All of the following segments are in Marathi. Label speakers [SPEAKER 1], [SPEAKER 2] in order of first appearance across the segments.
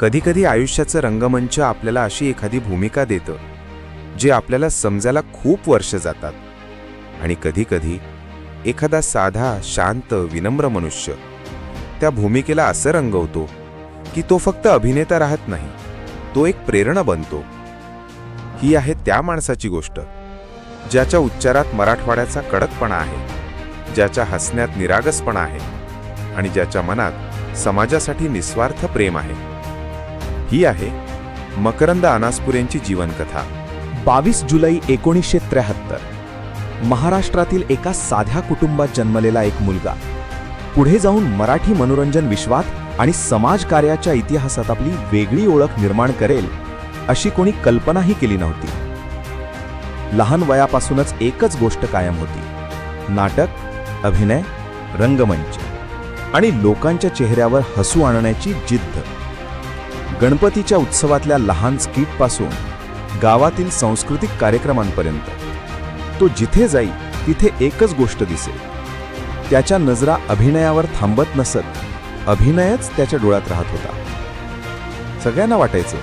[SPEAKER 1] कधीकधी आयुष्याचं रंगमंच आपल्याला अशी एखादी भूमिका देतं जी आपल्याला समजायला खूप वर्ष जातात. आणि कधीकधी एखादा साधा शांत विनम्र मनुष्य त्या भूमिकेला असं रंगवतो की तो फक्त अभिनेता राहत नाही तो एक प्रेरणा बनतो. ही आहे त्या माणसाची गोष्ट ज्याच्या उच्चारात मराठवाड्याचा कडकपणा आहे ज्याच्या हसण्यात निरागसपणा आहे आणि ज्याच्या मनात समाजासाठी निस्वार्थ प्रेम आहे. ही आहे मकरंद अनासपुरेंची जीवनकथा.
[SPEAKER 2] बावीस जुलै एकोणीसशे त्र्याहत्तर. महाराष्ट्रातील एका साध्या कुटुंबात जन्मलेला एक मुलगा. पुढे जाऊन मराठी मनोरंजन विश्वात आणि समाजकार्याच्या इतिहासात आपली वेगळी ओळख निर्माण करेल अशी कोणी कल्पनाही केली नव्हती. लहान वयापासूनच एकच गोष्ट कायम होती. नाटक अभिनय रंगमंच आणि लोकांच्या चेहऱ्यावर हसू आणण्याची जिद्द. गणपतीच्या उत्सवातल्या लहान स्किटपासून गावातील सांस्कृतिक कार्यक्रमांपर्यंत. तो जिथे जाई तिथे एकच गोष्ट दिसेल. त्याच्या नजरा अभिनयावर थांबत नसत अभिनयच त्याच्या डोळ्यात राहत होता. सगळ्यांना वाटायचं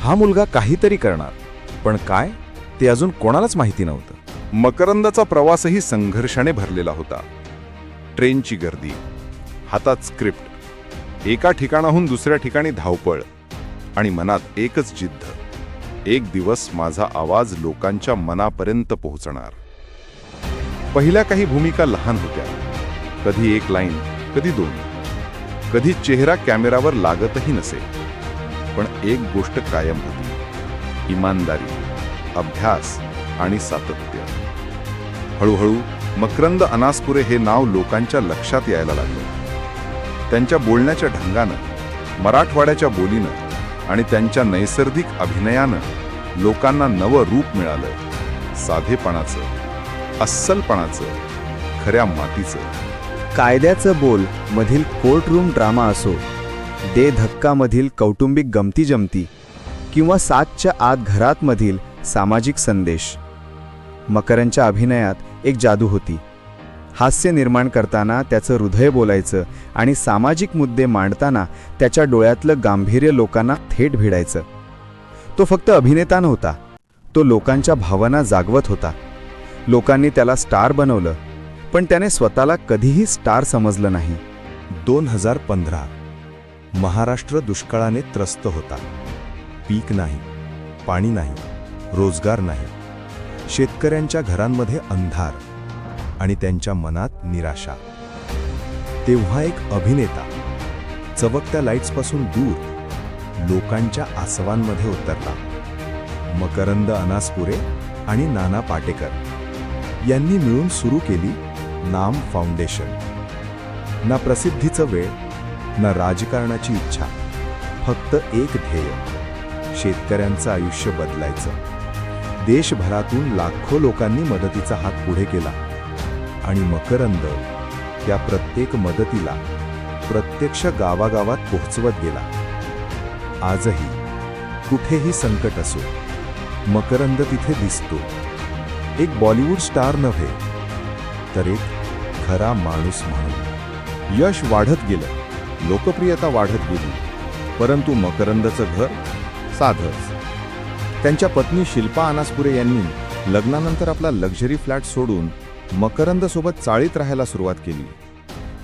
[SPEAKER 2] हा मुलगा काहीतरी करणार पण काय ते अजून कोणालाच माहिती नव्हतं.
[SPEAKER 3] मकरंदाचा प्रवासही संघर्षाने भरलेला होता. ट्रेनची गर्दी हातात स्क्रिप्ट एका ठिकाणाहून दुसऱ्या ठिकाणी धावपळ आणि मनात एकच जिद्द एक दिवस माझा आवाज लोकांच्या मनापर्यंत पोहोचणार. पहिल्या काही भूमिका लहान होत्या. कधी एक लाईन कधी दोन. कधी चेहरा कॅमेरावर लागतही नसे. पण एक गोष्ट कायम होती. इमानदारी अभ्यास आणि सातत्य. हळूहळू मकरंद अनासपुरे हे नाव लोकांच्या लक्षात यायला लागले. त्यांच्या बोलण्याच्या ढंगानं मराठवाड्याच्या बोलीनं आणि त्यांच्या नैसर्गिक अभिनयानं लोकांना नवं रूप मिळालं. साधेपणाचं अस्सलपणाचं खऱ्या मातीचं.
[SPEAKER 4] कायद्याचं बोल मधील कोर्टरूम ड्रामा असो दे धक्कामधील कौटुंबिक गमती जमती किंवा सातच्या आत घरातमधील सामाजिक संदेश. मकरांच्या अभिनयात एक जादू होती. हास्य निर्माण करताना त्याचं हृदय बोलायचं आणि सामाजिक मुद्दे मांडताना त्याच्या डोळ्यातलं गांभीर्य लोकांना थेट भिडायचं. तो फक्त अभिनेता नव्हता. तो लोकांच्या भावना जागवत होता. लोकांनी त्याला स्टार बनवलं पण त्याने स्वतःला कधीही स्टार समजलं नाही.
[SPEAKER 2] दोन हजार पंधरा. महाराष्ट्र दुष्काळाने त्रस्त होता. पीक नाही पाणी नाही रोजगार नाही. शेतकऱ्यांच्या घरांमध्ये अंधार. आणि त्यांच्या मनात निराशा. तेव्हा एक अभिनेता चवकत्या लाईट्सपासून दूर लोकांच्या आसवांमध्ये उतरला. मकरंद अनासपुरे आणि नाना पाटेकर यांनी मिळून सुरू केली नाम फाउंडेशन. ना प्रसिद्धीचं वेळ ना राजकारणाची इच्छा फक्त एक ध्येय शेतकऱ्यांचं आयुष्य बदलायचं. देशभरातून लाखो लोकांनी मदतीचा हात पुढे केला. आणि मकरंद त्या प्रत्येक मदतीला प्रत्यक्ष गावागावात पोहोचवत गेला. आजही कुठेही संकट असो मकरंद तिथे दिसतो. एक बॉलिवूड स्टार नव्हे तर एक खरा माणूस म्हणून. यश वाढत गेलं लोकप्रियता वाढत गेली परंतु मकरंदचं घर साधंच. त्यांच्या पत्नी शिल्पा अनासपुरे यांनी लग्नानंतर आपला लक्झरी फ्लॅट सोडून मकरंदसोबत चाळीत राहायला सुरुवात केली.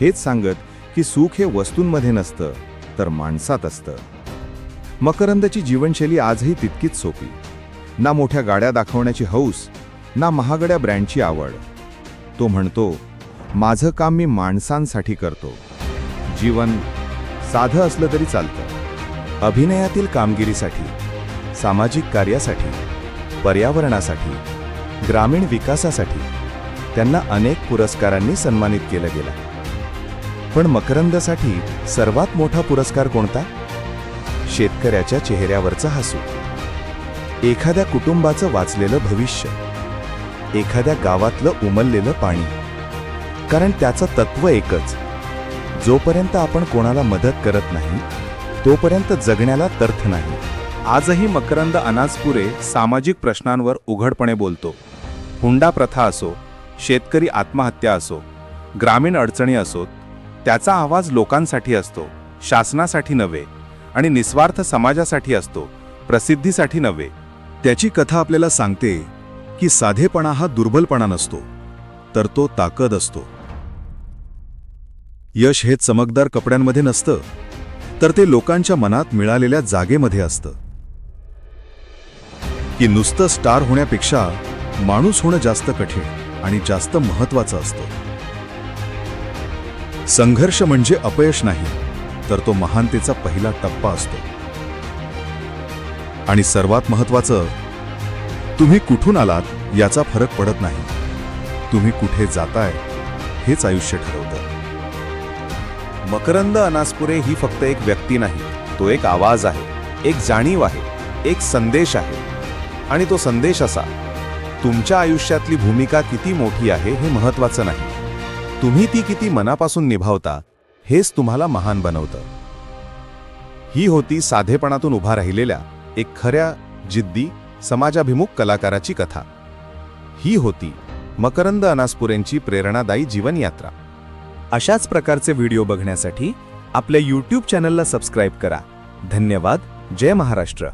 [SPEAKER 2] हेच सांगत की सुख हे वस्तूंमध्ये नसतं तर माणसात असतं. मकरंदची जीवनशैली आजही तितकीच सोपी. ना मोठ्या गाड्या दाखवण्याची हौस ना महागड्या ब्रँडची आवड. तो म्हणतो माझं काम मी माणसांसाठी करतो. जीवन साधं असलं तरी चालतं. अभिनयातील कामगिरीसाठी सामाजिक कार्यासाठी पर्यावरणासाठी ग्रामीण विकासासाठी त्यांना अनेक पुरस्कारांनी सन्मानित केलं गेलं. पण मकरंदसाठी सर्वात मोठा पुरस्कार कोणता? शेतकऱ्याच्या चेहऱ्यावरचं हसू. एखाद्या कुटुंबाचं वाचलेलं भविष्य. एखाद्या गावातलं उमललेलं पाणी. कारण त्याचं तत्व एकच. जोपर्यंत आपण कोणाला मदत करत नाही तोपर्यंत जगण्याला तर्थ नाही.
[SPEAKER 3] आजही मकरंद अनाजपुरे सामाजिक प्रश्नांवर उघडपणे बोलतो. हुंडा प्रथा असो शेतकरी आत्महत्या असो ग्रामीण अडचणी असोत त्याचा आवाज लोकांसाठी असतो शासनासाठी नव्हे आणि निस्वार्थ समाजासाठी असतो प्रसिद्धीसाठी नव्हे.
[SPEAKER 2] त्याची कथा आपल्याला सांगते की साधेपणा हा दुर्बलपणा नसतो तर तो ताकद असतो. यश हे चमकदार कपड्यांमध्ये नसतं तर ते लोकांच्या मनात मिळालेल्या जागेमध्ये असतं. की नुसतं स्टार होण्यापेक्षा माणूस होणं जास्त कठीण. आणि जास्त महत्त्वाचा असतं. संघर्ष म्हणजे अपयश नाही तर तो महानतेचा पहिला टप्पा असतो. आणि सर्वात महत्वाचं तुम्ही कुठून आलात याचा फरक पडत नाही. तुम्ही कुठे जाताय हेच आयुष्य ठरवतं.
[SPEAKER 1] मकरंद अनासपुरे ही फक्त एक व्यक्ती नाही तो एक आवाज आहे एक जाणीव आहे एक संदेश आहे. आणि तो संदेश असा तुमच्या आयुष्यातली भूमिका किती मोठी आहे हे महत्वाचं नाही. तुम्ही ती किती मनापासून निभावता हेच तुम्हाला महान बनवतं. ही होती साधेपणातून उभा राहिलेल्या एक खऱ्या जिद्दी समाजाभिमुख कलाकाराची कथा. ही होती मकरंद अनासपुरेंची प्रेरणादायी जीवनयात्रा.
[SPEAKER 4] अशाच प्रकारचे व्हिडिओ बघण्यासाठी आपल्या यूट्यूब चॅनलला सबस्क्राईब करा. धन्यवाद. जय महाराष्ट्र.